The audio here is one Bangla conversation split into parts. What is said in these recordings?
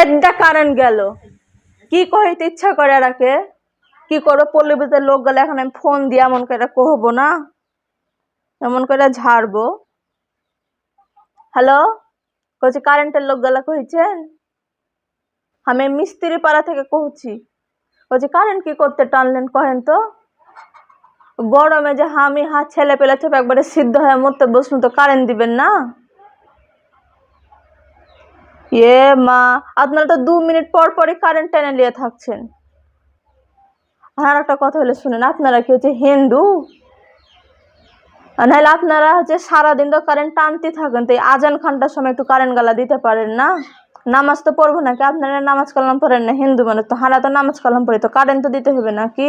এডটা কারেন্ট গেল। কি কহিতে ইচ্ছা করে রাখে কি করো পল্লীবিতে লোক গেলে এখন আমি ফোন দিয়ে এমন করে কহবো না? এমন করে ঝাড়বো। হ্যালো কইছি কারেন্টের লোক গেলা কইছেন? আমি মিস্ত্রি পাড়া থেকে কহছি কইছি কারেন্ট কি করতে টানলেন কহেন তো? গরমে যে আমি হাত ছেলে পেলে থেকে একবারে সিদ্ধ হয়ে মরতে বসুন তো কারেন্ট দিবেন না? এ মা, আপনারা তো দু মিনিট পর পরই কারেন্ট টেনে নিয়ে থাকছেন। আর একটা কথা হলে শুনেন, আপনারা কি হচ্ছে হিন্দু? নাহলে আপনারা হচ্ছে সারাদিন তো কারেন্ট টানতে থাকেন, তো আজান খানটার সময় একটু কারেন্ট গালা দিতে পারেন না? নামাজ তো পড়ব নাকি? আপনারা নামাজ কালাম পড়েন না, হিন্দু মানুষ তো হারা তো নামাজ কালাম পড়ে, তো কারেন্ট তো দিতে হবে নাকি?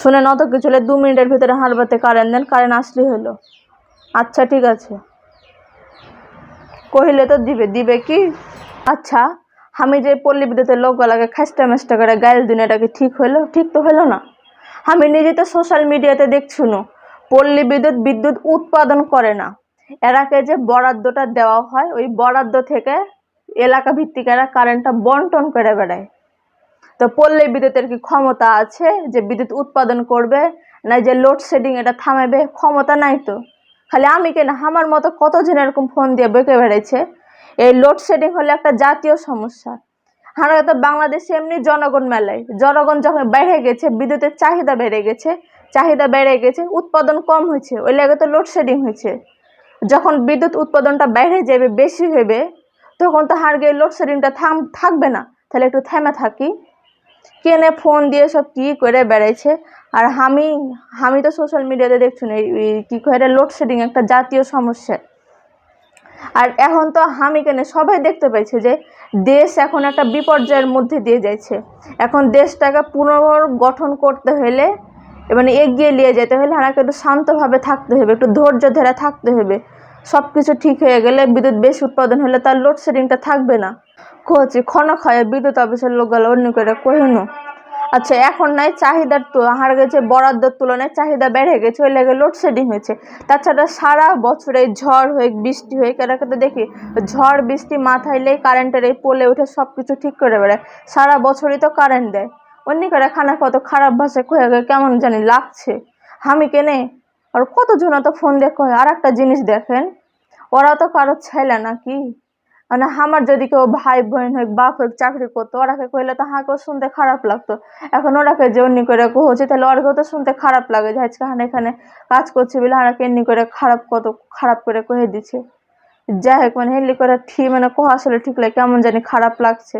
শুনেন, অত কিছু হলে দু মিনিটের ভিতরে হারবাতে কারেন্ট দেন কারেন্ট আসলেই হলো। আচ্ছা ঠিক আছে। কহিলে তো দিবে দিবে কি? আচ্ছা আমি যে পল্লী বিদ্যুতের লোকগুলাকে খাস্টা মেস্টা করে গাইল দিন, এটা কি ঠিক হলো ঠিক তো হলো না। আমি নিজে তো সোশ্যাল মিডিয়াতে দেখছুনো পল্লী বিদ্যুৎ বিদ্যুৎ উৎপাদন করে না। এরাকে যে বরাদ্দটা দেওয়া হয়, ওই বরাদ্দ থেকে এলাকা ভিত্তিক এরা কারেন্টটা বন্টন করে বেড়ায়। তো পল্লী বিদ্যুতের কি ক্ষমতা আছে যে বিদ্যুৎ উৎপাদন করবে, না যে লোডশেডিং এটা থামাবে? ক্ষমতা নাই তো। খালি আমি কেন? আমার মতো কতজন এরকম ফোন দিয়ে বেঁকে বেড়েছে এই লোডশেডিং হলে একটা জাতীয় সমস্যা। আমরা তো বাংলাদেশে এমনি জনগণ মেলায়। জনগণ যখন বেড়ে গেছে, বিদ্যুতের চাহিদা বেড়ে গেছে, চাহিদা বেড়ে গেছে, উৎপাদন কম হয়েছে, ওই লাগে তো লোডশেডিং হয়েছে। যখন বিদ্যুৎ উৎপাদনটা বেড়ে যাবে, বেশি হবে, তখন তো হার গিয়ে লোডশেডিংটা থাম, থাকবে না। তাহলে একটু থেমে থাকি। কেনে ফোন দিয়ে সব কি করে বেড়াইছে? আর আমি আমি তো সোশ্যাল মিডিয়াতে দেখছি না কি করে লোডশেডিং একটা জাতীয় সমস্যা। আর এখন তো আমি কেন সবাই দেখতে পাইছে যে দেশ এখন একটা বিপর্যয়ের মধ্যে দিয়ে যাচ্ছে এখন দেশটাকে পুনর্গঠন করতে হলে মানে এগিয়ে নিয়ে যেতে হলে আমাকে একটু শান্তভাবে থাকতে হবে, একটু ধৈর্য ধরে থাকতে হবে। সব কিছু ঠিক হয়ে গেলে বিদ্যুৎ বেশি উৎপাদন হলে তার লোডশেডিংটা থাকবে না। কচি ক্ষয়ে বিদ্যুৎ অফিসের লোকগুলো অন্য করে কহিনো আচ্ছা এখন নাই চাহিদার হার গেছে, বরাদ্দর তুলনায় চাহিদা বেড়ে গেছে, ওই লাগে লোডশেডিং হয়েছে। তাছাড়া সারা বছরে ঝড় হয়ে, বৃষ্টি হয়ে কেরাকে তো দেখি, ঝড়, বৃষ্টি মাথায় লেই কারেন্টের এই পোলে উঠে সব কিছু ঠিক করে বেড়ায়। সারা বছরই তো কারেন্ট দেয়। অন্য করে খানা কত খারাপ ভাষায় কয়ে গেলে, কেমন জানি লাগছে। আমি কেনে? আর কতজন তো ফোন কয় আর একটা জিনিস দেখেন ওরা তো কারও ছেলে নাকি? মানে আমার যদি কেউ ভাই বোন হোক, বাপ হোক, চাকরি করতো ওরাকে কইলে তো হাঁকেও শুনতে খারাপ লাগতো। এখন ওরাকে যে অন্য করে হচ্ছে তাহলে ওরাকেও তো শুনতে খারাপ লাগে যে আজকে হান এখানে কাজ করছে বলে হারাকে এমনি করে খারাপ কত, খারাপ করে কহে দিচ্ছে যাই হোক মানে হেলি করে ঠিক মানে কোহা আসলে ঠিক লাগে, কেমন জানি খারাপ লাগছে।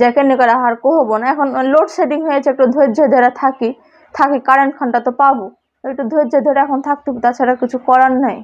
যে কেমনি করে আর কোহবো না। এখন লোডশেডিং হয়েছে, একটু ধৈর্য ধরে থাকি। থাকি কারেন্ট খানটা তো পাবো। একটু ধৈর্য ধরে এখন থাকতে তাছাড়া কিছু করার নাই।